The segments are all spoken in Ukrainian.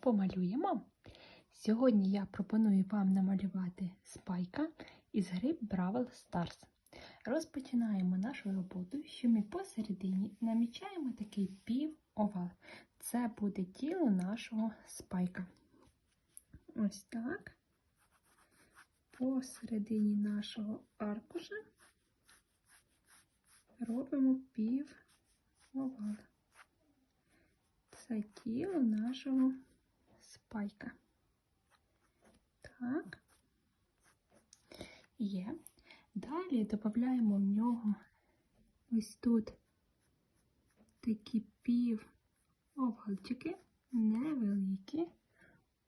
помалюємо. Сьогодні я пропоную вам намалювати спайка із гри Бравл Stars. Розпочинаємо нашу роботу, що ми посередині намічаємо такий пів-овал. Це буде тіло нашого спайка. Ось так. Посередині нашого аркуша робимо пів-овал. Це тіло нашого спайка. Так. Є. Далі додаємо в нього ось тут такі пів овальчики невеликі.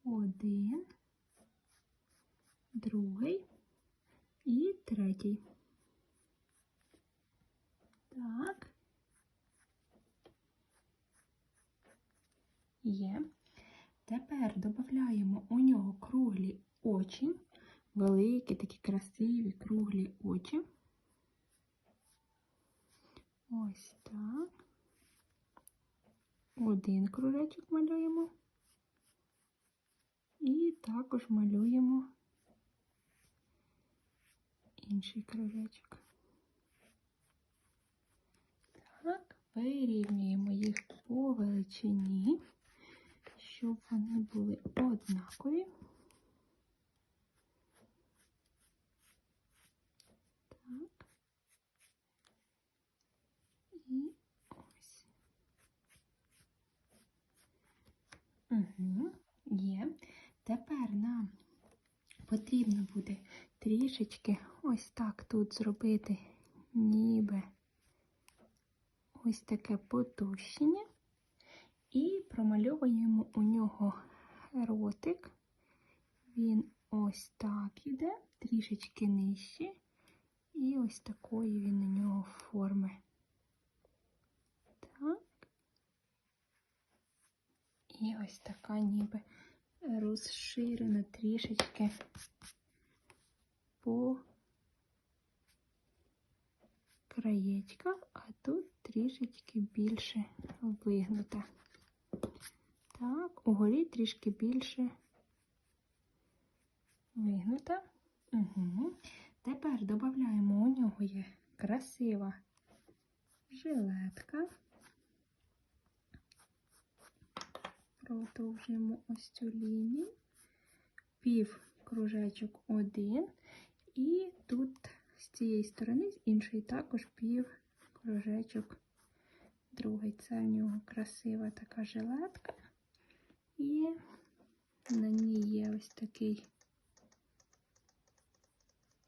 Один, другий і третій. Так. Є. Тепер додаємо у нього круглі очі, великі, такі красиві круглі очі. Ось так. Один кружечок малюємо. І також малюємо інший кружечок. Так, вирівнюємо їх по величині щоб вони були однакові. Так. І ось. Угу, є. Тепер нам потрібно буде трішечки ось так тут зробити, ніби ось таке потовщення. І промальовуємо у нього ротик. Він ось так іде, трішечки нижче. І ось такої він у нього форми. Так. І ось така ніби розширена трішечки по краєчках, а тут трішечки більше вигнута. Так, угорі трішки більше вигнута. Угу. Тепер додаємо у нього є красива жилетка. Продовжуємо ось цю лінію, пів кружечок один, і тут з цієї сторони, з іншої також пів кружечок другий. Це в нього красива така жилетка. І на ній є ось такий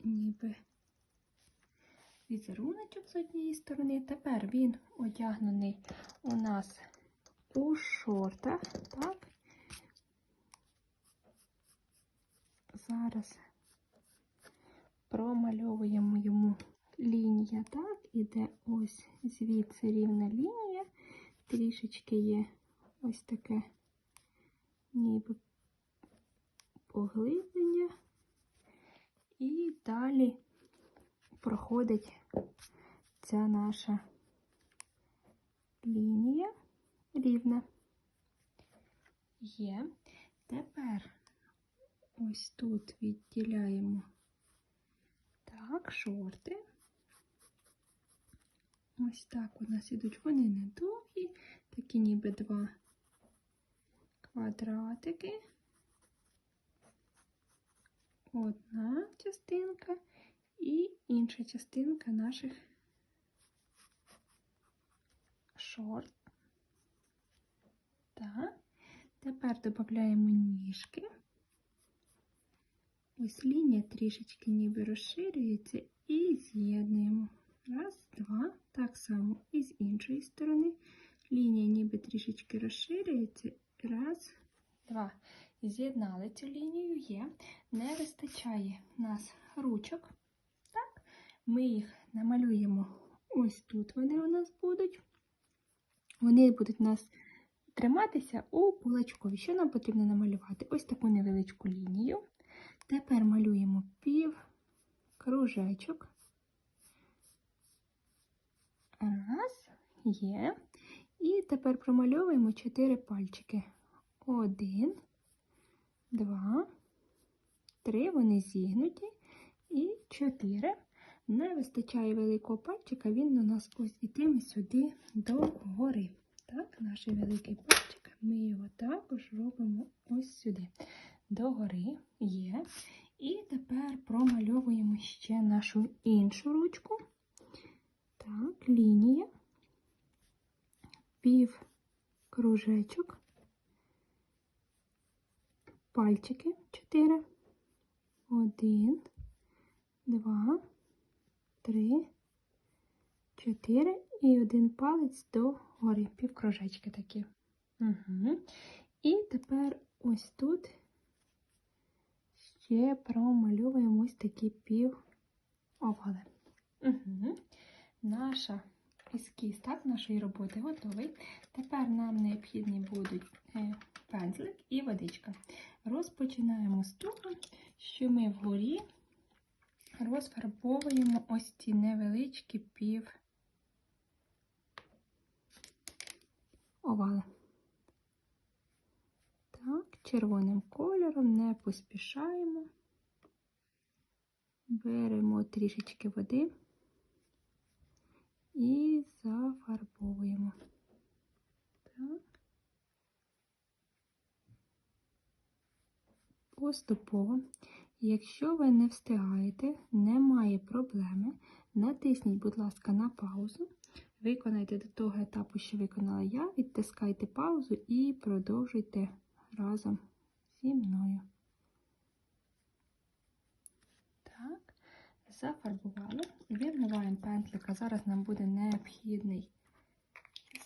ніби візеруночок з однієї сторони. Тепер він одягнений у нас у шортах, так? Зараз промальовуємо йому лінія, так, іде ось звідси рівна лінія, трішечки є ось таке ніби поглиблення, і далі проходить ця наша лінія рівна. Є. Тепер ось тут відділяємо так, шорти. Ось так у нас ідуть вони не довгі, такі ніби два квадратики. Одна частинка і інша частинка наших шорт. Так. Тепер додаємо ніжки. Ось лінія трішечки ніби розширюється і з'єднуємо. Раз, два. Так само і з іншої сторони. Лінія ніби трішечки розширюється. Раз, два. З'єднали цю лінію є. Не вистачає нас ручок. Так, Ми їх намалюємо ось тут. Вони у нас будуть. Вони будуть у нас триматися у кулачкові. Що нам потрібно намалювати? Ось таку невеличку лінію. Тепер малюємо пів кружечок. Раз, є. І тепер промальовуємо чотири пальчики. Один, два, три. Вони зігнуті. І чотири. Не вистачає великого пальчика, він у нас ось ітиме сюди до гори. Так, наш великий пальчик, ми його також робимо ось сюди. До гори є. І тепер промальовуємо ще нашу іншу ручку. Так, лінія, пів кружечок, пальчики 4, 1, 2, 3, 4 і один палець до гори, пів кружечки такі. Угу. І тепер ось тут ще промальовуємо ось такі пів овали. Угу. Наша ескіз так, нашої роботи готовий. Тепер нам необхідні будуть е, пензлик і водичка. Розпочинаємо з того, що ми вгорі розфарбовуємо ось ці невеличкі пів овали. Так, червоним кольором не поспішаємо. Беремо трішечки води і зафарбовуємо. Поступово. Якщо ви не встигаєте, немає проблеми. Натисніть, будь ласка, на паузу. Виконайте до того етапу, що виконала я, відтискайте паузу і продовжуйте разом зі мною. Так, зафарбували. Відмиваємо пентлика. Зараз нам буде необхідний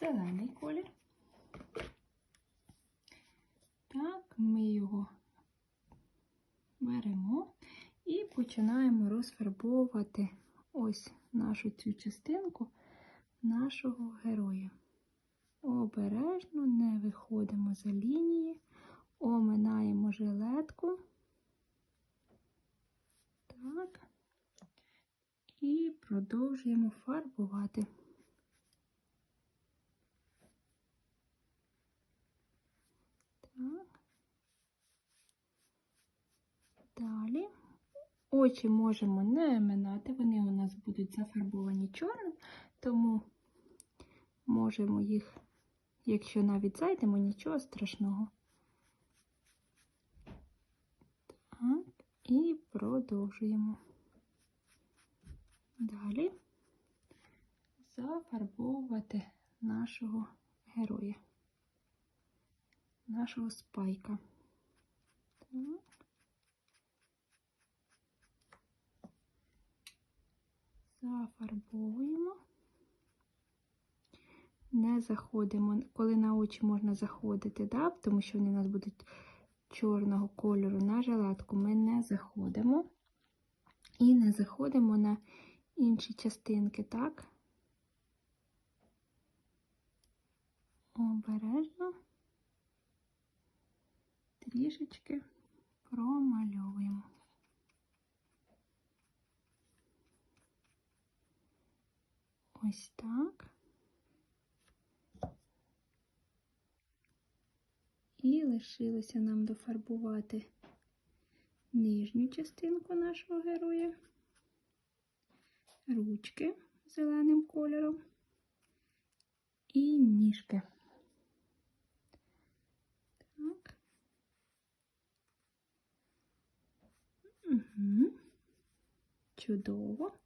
зелений колір. Так, ми його беремо і починаємо розфарбовувати ось нашу цю частинку нашого героя. Обережно не виходимо за лінії, оминаємо жилетку. Так. І продовжуємо фарбувати. Далі очі можемо не минати, вони у нас будуть зафарбовані чорним, тому можемо їх, якщо навіть зайдемо, нічого страшного. Так, і продовжуємо. Далі зафарбовувати нашого героя, нашого спайка. Зафарбовуємо. Не заходимо, коли на очі можна заходити, да? тому що вони у нас будуть чорного кольору на жилетку, ми не заходимо і не заходимо на інші частинки, так? Обережно трішечки промальовуємо. Ось так. І лишилося нам дофарбувати нижню частинку нашого героя, ручки зеленим кольором і ніжки. Так. Угу. Чудово.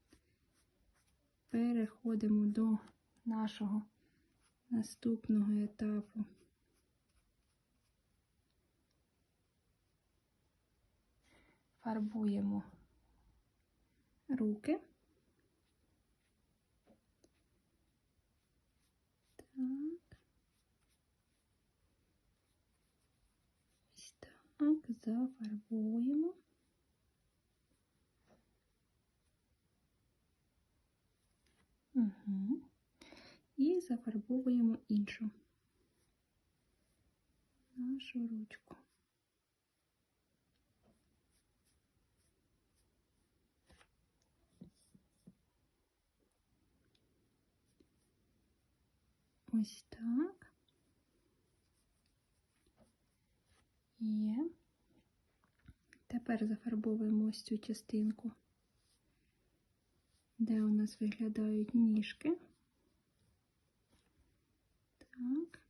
Переходимо до нашого наступного етапу. Фарбуємо руки. Так. Ось так, зафарбуємо. Угу. І зафарбовуємо іншу нашу ручку. Ось так. Є. Тепер зафарбовуємо ось цю частинку, де у нас виглядають ніжки. Так.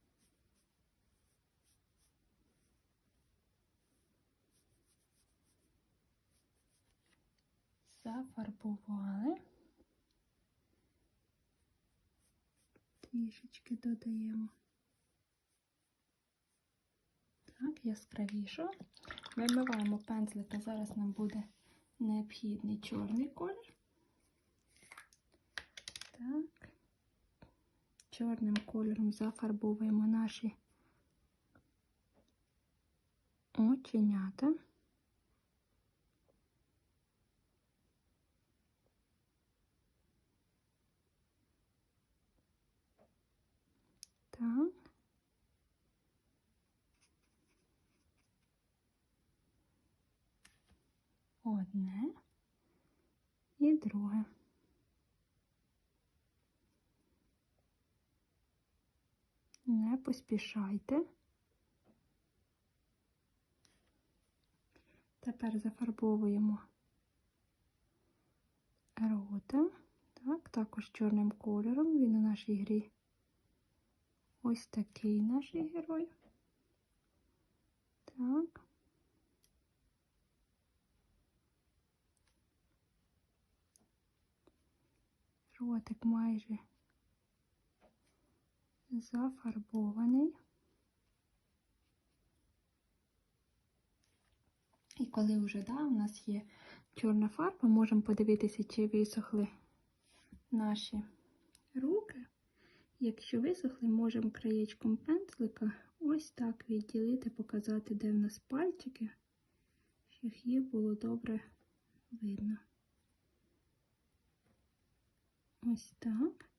Зафарбували. Трішечки додаємо. Так, яскравіше. Вимиваємо пензлика, зараз нам буде необхідний чорний колір. Так. Чорним кольором зафарбовуємо наші оченята. Так. Одне і друге. Не поспішайте. Тепер зафарбовуємо рота. Так, також чорним кольором. Він у нашій грі ось такий наш герой. Так. Ротик майже зафарбований. І коли вже да, у нас є чорна фарба, можемо подивитися, чи висохли наші руки. Якщо висохли, можемо краєчком пензлика ось так відділити, показати, де в нас пальчики, щоб їх було добре видно. Ось так.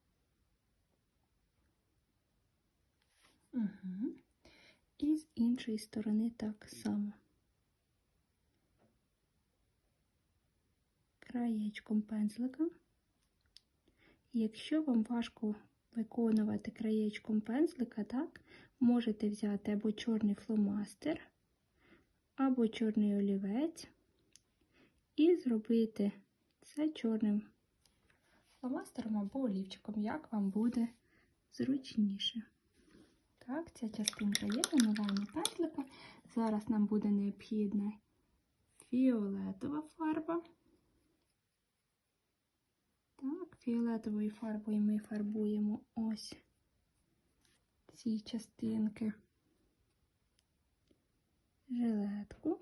Угу. І з іншої сторони так само. Краєчком пензлика. Якщо вам важко виконувати краєчком пензлика, так, можете взяти або чорний фломастер, або чорний олівець і зробити це чорним фломастером або олівчиком, як вам буде зручніше. Так, ця частинка є, вимиваємо пензлика. Зараз нам буде необхідна фіолетова фарба. Так, фіолетовою фарбою ми фарбуємо ось ці частинки жилетку.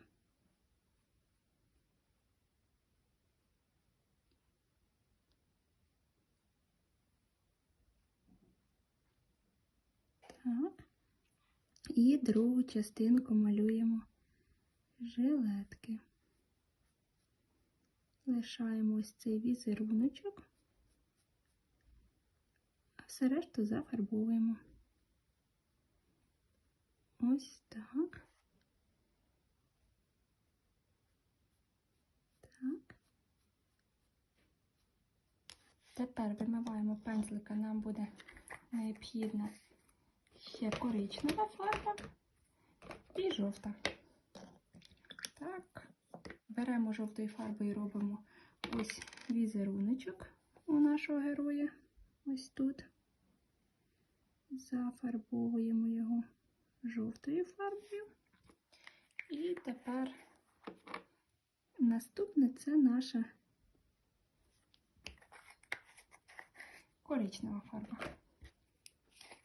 Так. І другу частинку малюємо жилетки. Лишаємо ось цей візеруночок, а все решту зафарбовуємо. Ось так. Тепер вимиваємо пензлика, нам буде необхідна ще коричнева фарба і жовта. Так, беремо жовтою фарбою і робимо ось візеруночок у нашого героя. Ось тут. Зафарбовуємо його жовтою фарбою. І тепер наступне це наша коричнева фарба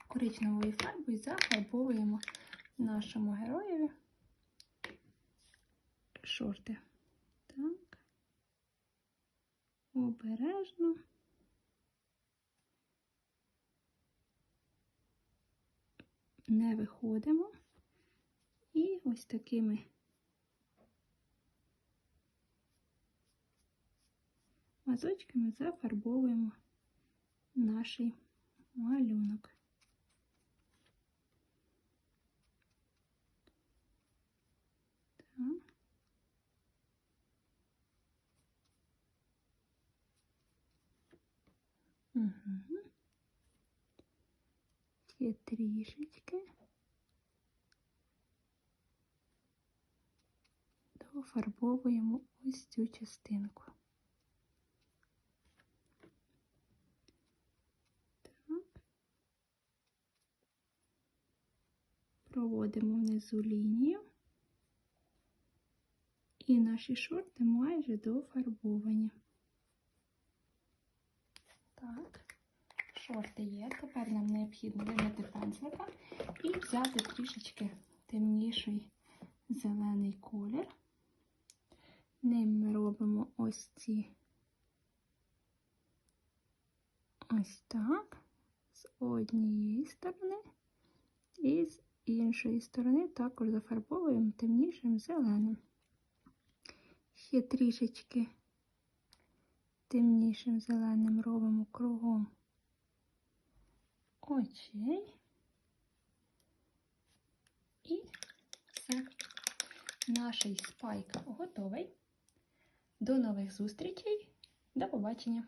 коричневою фарбою зафарбовуємо нашому героєві шорти. Так, обережно. Не виходимо і ось такими мазочками зафарбовуємо наш малюнок. Угу. Ще трішечки. пофарбовуємо ось цю частинку. Проводимо внизу лінію. І наші шорти майже дофарбовані. Так, шорти є. Тепер нам необхідно вимити пензлика і взяти трішечки темніший зелений колір. Ним ми робимо ось ці ось так, з однієї сторони, і з іншої сторони також зафарбовуємо темнішим зеленим. Ще трішечки темнішим зеленим робимо кругом очей. І все. Наш спайк готовий. До нових зустрічей. До побачення!